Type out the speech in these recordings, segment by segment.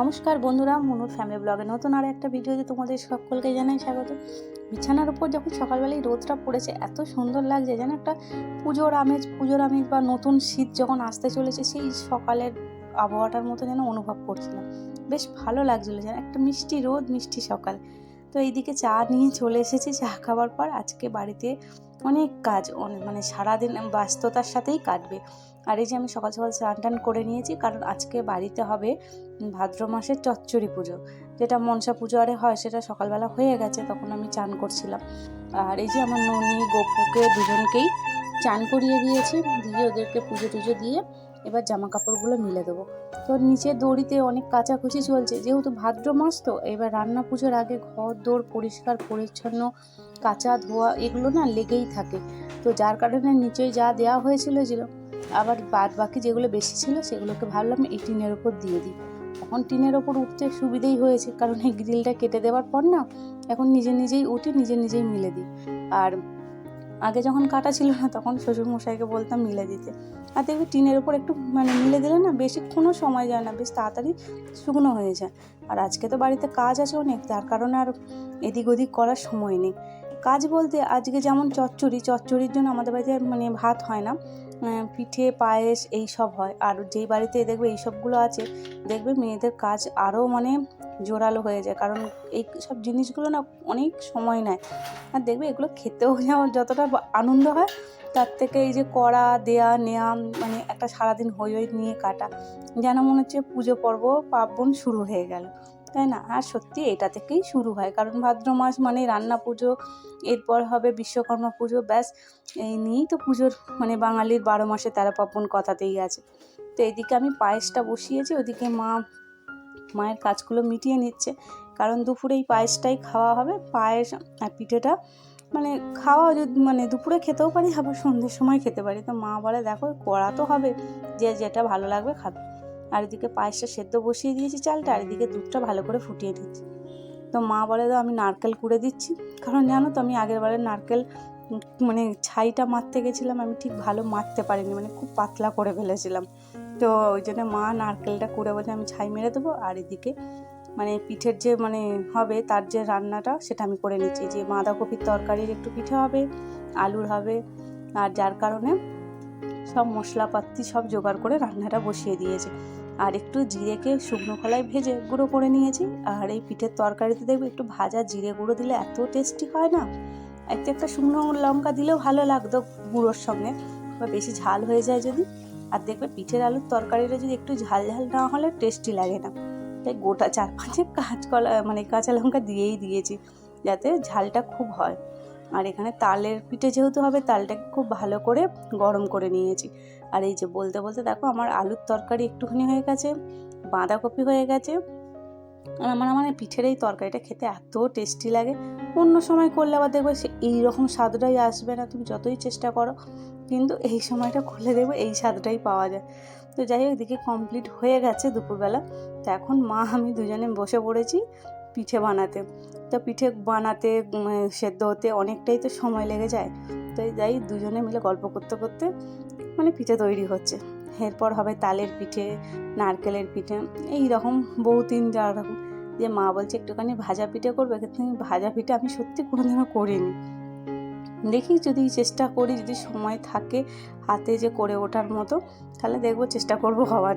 নমস্কার বন্ধুরা, মনুর ফ্যামিলি ব্লগে নতুন আর একটা ভিডিওতে তোমাদের সকলকে জানাই স্বাগত। বিছানার উপর যখন সকালবেলায় রোদটা পড়েছে, এত সুন্দর লাগছে, যেন একটা পুজোর আমেজ পুজোর আমেজ বা নতুন শীত যখন আসতে চলেছে, সেই সকালের আবহাওয়াটার মতো যেন অনুভব করছিলাম। বেশ ভালো লাগছিল, যেন একটা মিষ্টি রোদ, মিষ্টি সকাল। তো এইদিকে চা নিয়ে চলে এসেছি, চা খাওয়ার পর আজকে বাড়িতে অনেক কাজ মানে সারাদিন ব্যস্ততার সাথেই কাটবে। আর এই যে আমি সকাল সকাল স্নান টান করে নিয়েছি, কারণ আজকে বাড়িতে হবে ভাদ্র মাসের চচ্চড়ি পুজো। যেটা মনসা পুজো আরে হয়, সেটা সকালবেলা হয়ে গেছে, তখন আমি চান করছিলাম। আর এই যে আমার ননি, গপুকে দুজনকেই চান করিয়ে দিয়েছি, দিয়ে ওদেরকে পুজো টুজো দিয়ে এবার জামা কাপড়গুলো মিলে দেবো। তো নিচে দড়িতে অনেক কাচাকুচি চলছে, যেহেতু ভাদ্র মাস তো, এবার রান্না পুজোর আগে ঘর দৌড় পরিষ্কার, পরিচ্ছন্ন, কাচা ধোয়া এগুলো না লেগেই থাকে। তো যার কারণে নিচেই যা দেওয়া হয়েছিল ছিল আবার বাদ বাকি যেগুলো বেশি ছিল সেগুলোকে ভাবলাম এই টিনের ওপর দিয়ে দিই। এখন টিনের ওপর উঠতে সুবিধেই হয়েছে, কারণ এই গ্রিলটা কেটে দেওয়ার পর না, এখন নিজে নিজেই উঠে নিজে নিজেই মিলে দিই। আর আগে যখন কাটা ছিল না, তখন শ্বশুরমশাইকে বলতাম মিলে দিতে। আর দেখবি টিনের ওপর একটু মানে মিলে দিলে না বেশিক্ষণও সময় যায় না, বেশ তাড়াতাড়ি শুকনো হয়ে যায়। আর আজকে তো বাড়িতে কাজ আছে অনেক, তার কারণে আর এদিক ওদিক করার সময় নেই। কাজ বলতে আজকে যেমন চচ্চড়ি, চচ্চড়ির জন্য আমাদের বাড়িতে মানে ভাত হয় না পিঠে, পায়েস, এই সব হয়। আর যেই বাড়িতে দেখবে এই সবগুলো আছে, দেখবে মেয়েদের কাজ আরও মানে জোরালো হয়ে যায়। কারণ এই সব জিনিসগুলো না অনেক সময় নেয়। আর দেখবে এগুলো খেতেও যেমন যতটা আনন্দ হয়, তার থেকে এই যে করা দেয়া, নেয়া মানে একটা সারাদিন হই হই নিয়ে কাটা, যেন মনে হচ্ছে পুজো পর্ব, পার্বণ শুরু হয়ে গেল। তাই না? আর সত্যি এটা থেকেই শুরু হয়। কারণ ভাদ্র মাস মানে রান্না পুজো, এরপর হবে বিশ্বকর্মা পুজো, ব্যাস। এই নিয়েই তো পুজোর মানে বাঙালির বারো মাসে তেরো পার্বণ কথাতেই আছে। তো এদিকে আমি পায়েসটা বসিয়েছি, ওদিকে মা মায়ের কাজগুলো মিটিয়ে নিচ্ছে। কারণ দুপুরে এই পায়েসটাই খাওয়া হবে। পায়েস আর পিঠেটা মানে খাওয়া যদি মানে দুপুরে খেতেও পারি, আবার সন্ধ্যের সময় খেতে পারি। তো মা বলে, দেখো করা তো হবে। যে যেটা ভালো লাগবে খাবে আর এদিকে পায়েসটা সেদ্ধ বসিয়ে দিয়েছি চালটা, আর এদিকে দুধটা ভালো করে ফুটিয়ে দিচ্ছি তো মা বলে তো আমি নারকেল কুড়ে দিচ্ছি। কারণ জানো তো, আমি আগের বারে নারকেল মানে ছাইটা মারতে গেছিলাম। আমি ঠিক ভালো মারতে পারিনি মানে খুব পাতলা করে ফেলেছিলাম। তো ওই জন্য মা নারকেলটা কুড়ে বলে আমি ছাই মেরে দেবো, আর এদিকে মানে পিঠের যে মানে হবে তার যে রান্নাটা সেটা আমি করে নিচ্ছি। যে বাঁধাকপির তরকারির একটু পিঠে হবে, আলুর হবে, আর যার কারণে সব মশলাপাতি সব জোগাড় করে রান্নাটা বসিয়ে দিয়েছে। আর একটু জিরেকে শুকনো কলায় ভেজে গুঁড়ো করে নিয়েছি, আর এই পিঠের তরকারিতে দেখবে একটু ভাজা জিরে গুঁড়ো দিলে এত টেস্টি হয় না? একটা একটা শুকনো লঙ্কা দিলেও ভালো লাগতো গুঁড়োর সঙ্গে, বা বেশি ঝাল হয়ে যায় যদি। আর দেখবে পিঠের আলুর তরকারিটা যদি একটু ঝাল ঝাল না হলে টেস্টি লাগে না। তাই গোটা চার পাঁচে কাঁচকলা মানে কাঁচা লঙ্কা দিয়েই দিয়েছি যাতে ঝালটা খুব হয়। আর এখানে তালের পিঠে যেহেতু হবে, তালটাকে খুব ভালো করে গরম করে নিয়েছি। আর এই যে বলতে বলতে দেখো, আমার আলুর তরকারি একটুখানি হয়ে গেছে, বাঁধাকপি হয়ে গেছে আর আমার মানে পিঠের এই তরকারিটা খেতে এত টেস্টি লাগে। অন্য সময় করলে আবার দেখবে সে এইরকম স্বাদটাই আসবে না। তুমি যতই চেষ্টা করো, কিন্তু এই সময়টা করলে দেখবে এই স্বাদটাই পাওয়া যায়। তো যাই হোক এদিকে কমপ্লিট হয়ে গেছে দুপুরবেলা। তো এখন মা, আমি দুজনে বসে পড়েছি পিঠে বানাতে। তো পিঠে বানাতে সেদ্ধ হতে অনেকটাই তো সময় লেগে যায়। তো যাই, দুজনে মিলে গল্প করতে করতে মানে পিঠে তৈরি হচ্ছে। এরপর হবে তালের পিঠে, নারকেলের পিঠে, এই রকম বহু তিন চার যে মা বলছে, একটুখানি ভাজা পিঠে করবে? কিন্তু ভাজা পিঠে আমি সত্যি কোনোদিনও করিনি। দেখি যদি চেষ্টা করি, যদি সময় থাকে হাতে যে করে ওঠার মতো, তাহলে দেখব চেষ্টা করব হওয়ার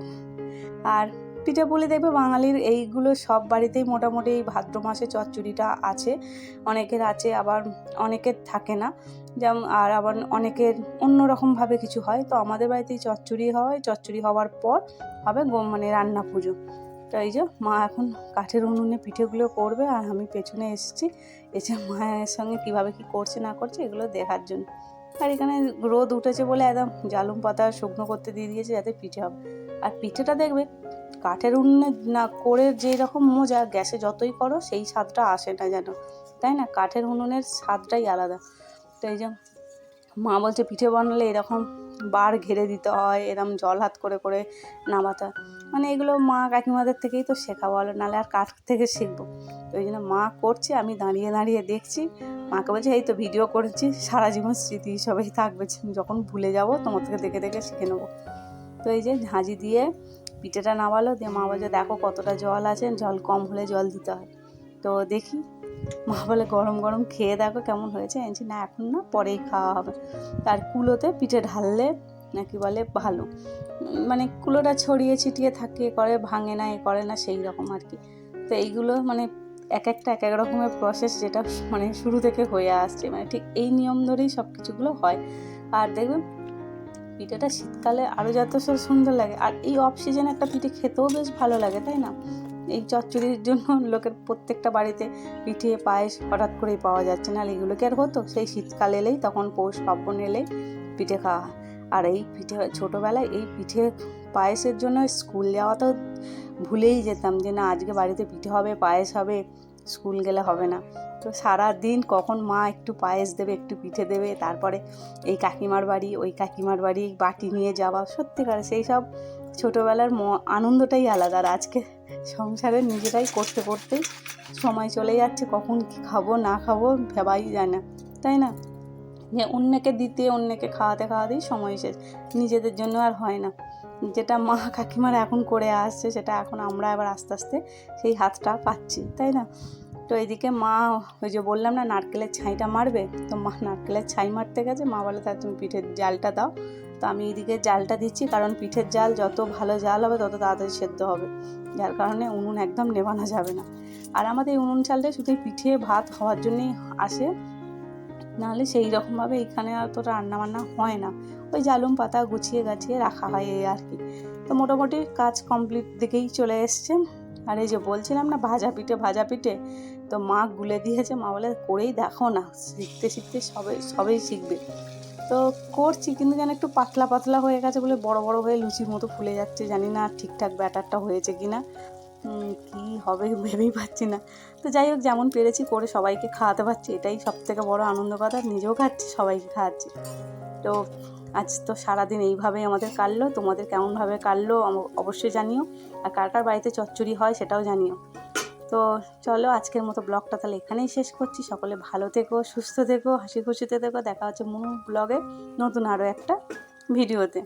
আর পিঠে বলে দেখবে বাঙালির এইগুলো সব বাড়িতেই মোটামুটি এই ভাদ্র মাসে চচ্চড়িটা আছে। অনেকের আছে, আবার অনেকের থাকে না। যেমন আর আবার অনেকের অন্য রকমভাবে কিছু হয়। তো আমাদের বাড়িতেই চচ্চড়ি হয়। চচ্চড়ি হওয়ার পর হবে গো- মানে রান্না পুজো। তো এই যে মা এখন কাঠের উনুনে পিঠেগুলো করবে আর আমি পেছনে এসেছি। এসে মায়ের সঙ্গে কীভাবে কি করছে না করছে এগুলো দেখার জন্য। আর এখানে রোদ উঠেছে বলে একদম জালুম পাতা শুকনো করতে দিয়ে দিয়েছে যাতে পিঠে হবে। আর পিঠেটা দেখবে কাঠের উনুনে না করে যেই রকম মজা গ্যাসে যতই করো, সেই স্বাদটা আসে না যেন। তাই না? কাঠের উনুনের স্বাদটাই আলাদা। তো এই যে মা বলছে পিঠে বানালে এরকম বার ঘেরে দিতে হয় এরকম জল হাত করে করে নামাতে হয়। মানে এগুলো মা কাকিমাদের থেকেই তো শেখা বলো। নাহলে আর কাঠ থেকে শিখব? তো ওই জন্য মা করছে, আমি দাঁড়িয়ে দাঁড়িয়ে দেখছি। মাকে বলছে, এই তো ভিডিও করেছি, সারা জীবন স্মৃতি হিসাবেই থাকবে। যখন ভুলে যাব তোমার থেকে দেখে দেখে শিখে নেব। তো এই যে ঝাঁঝি দিয়ে পিঠেটা নামালো, দিয়ে মা বলছে, দেখো কতটা জল আছে, জল কম হলে জল দিতে হয়। তো দেখি, মা বলে, গরম গরম খেয়ে দেখো কেমন হয়েছে? এনেছি না, এখন না পরেই খাওয়া হবে। তার কুলোতে পিঠে ঢাললে নাকি বলে ভালো। মানে কুলোটা ছড়িয়ে ছিটিয়ে থাকে করে, ভাঙে না, এ করে না, সেই রকম আর কি। তো এইগুলো মানে এক একটা, এক এক রকমের প্রসেস যেটা মানে শুরু থেকে হয়ে আসছে। মানে ঠিক এই নিয়ম ধরেই সব কিছুগুলো হয়। আর দেখবেন পিঠেটা শীতকালে আরও যত সব সুন্দর লাগে। আর এই অফ সিজনে একটা পিঠে খেতেও বেশ ভালো লাগে, তাই না? এই চচ্চড়ির জন্য লোকের প্রত্যেকটা বাড়িতে পিঠে, পায়েস হঠাৎ করেই পাওয়া যাচ্ছে না। এগুলো কি আর হতো? সেই শীতকাল এলেই তখন পৌষ পার্বণ এলেই পিঠে খাওয়া। আর এই পিঠে ছোটোবেলায় এই পিঠে পায়েসের জন্য স্কুল যাওয়া তো ভুলেই যেতাম যে না, আজকে বাড়িতে পিঠে হবে, পায়েস হবে, স্কুল গেলে হবে না। তো সারা দিন কখন মা একটু পায়েস দেবে, একটু পিঠে দেবে, তারপরে এই কাকিমার বাড়ি, ওই কাকিমার বাড়ি, বাটি নিয়ে যাওয়া, সত্যিকার সেই সব ছোটোবেলার আনন্দটাই আলাদা। আর আজকে সংসারে নিজেরাই করতে করতেই সময় চলে যাচ্ছে, কখন কী খাব, না খাব ভেবাই যায় না, তাই না? যে অন্যকে দিতে, অন্যকে খাওয়াতে, খাওয়াতেই সময় শেষ, নিজেদের জন্য আর হয় না। যেটা মা কাকিমারা এখন করে আসছে, সেটা এখন আমরা এবার আস্তে আস্তে সেই হাতটা পাচ্ছি, তাই না? তো এদিকে মা ওই যে বললাম না, নারকেলের ছাইটা মারবে? তো মা নারকেলের ছাই মারতে গেছে। মা বলে, তা তুমি পিঠের জালটা দাও। তো আমি এদিকে জালটা দিচ্ছি, কারণ পিঠের জাল যত ভালো জাল হবে, তত তাড়াতাড়ি সেদ্ধ হবে। যার কারণে উনুন একদম নেভানো যাবে না। আর আমাদের এই উনুন চালটা শুধু পিঠে ভাত হওয়ার জন্যই আসে। নাহলে সেই রকমভাবে এখানে অত রান্না বান্না হয় না। ওই জালুম পাতা গুছিয়ে গাছিয়ে রাখা হয় এই আর কি। তো মোটামুটি কাজ কমপ্লিট দিকেই চলে এসছে। আর এই যে বলছিলাম না, ভাজা পিঠে ভাজা পিঠে? তো মা গুলে দিয়েছে। মা বলে, করেই দেখো না, শিখতে শিখতে সবে, সবেই শিখবে। তো করছি, কিন্তু যেন একটু পাতলা পাতলা হয়ে গেছে বলে বড় বড় হয়ে লুচির মতো ফুলে যাচ্ছে। জানি না ঠিকঠাক ব্যাটারটা হয়েছে কি না কী হবে ভেবেই পাচ্ছি না। তো যাই হোক, যেমন পেরেছি করে সবাইকে খাওয়াতে পারছি। এটাই সব থেকে বড় আনন্দ কথা। নিজেও খাচ্ছি, সবাইকে খাওয়াচ্ছি। তো আজ তো সারাদিন এইভাবেই আমাদের কাটলো। তোমাদের কেমনভাবে কাটলো অবশ্যই জানিও। আর কার কার বাড়িতে চচ্চড়ি হয় সেটাও জানিও। তো চলো আজকের মতো ব্লগটা তাহলে এখানেই শেষ করছি। সকলে ভালো থেকো, সুস্থ থেকো, হাসি খুশিতে থেকো। দেখা হচ্ছে মনু ব্লগে নতুন আরও একটা ভিডিওতে।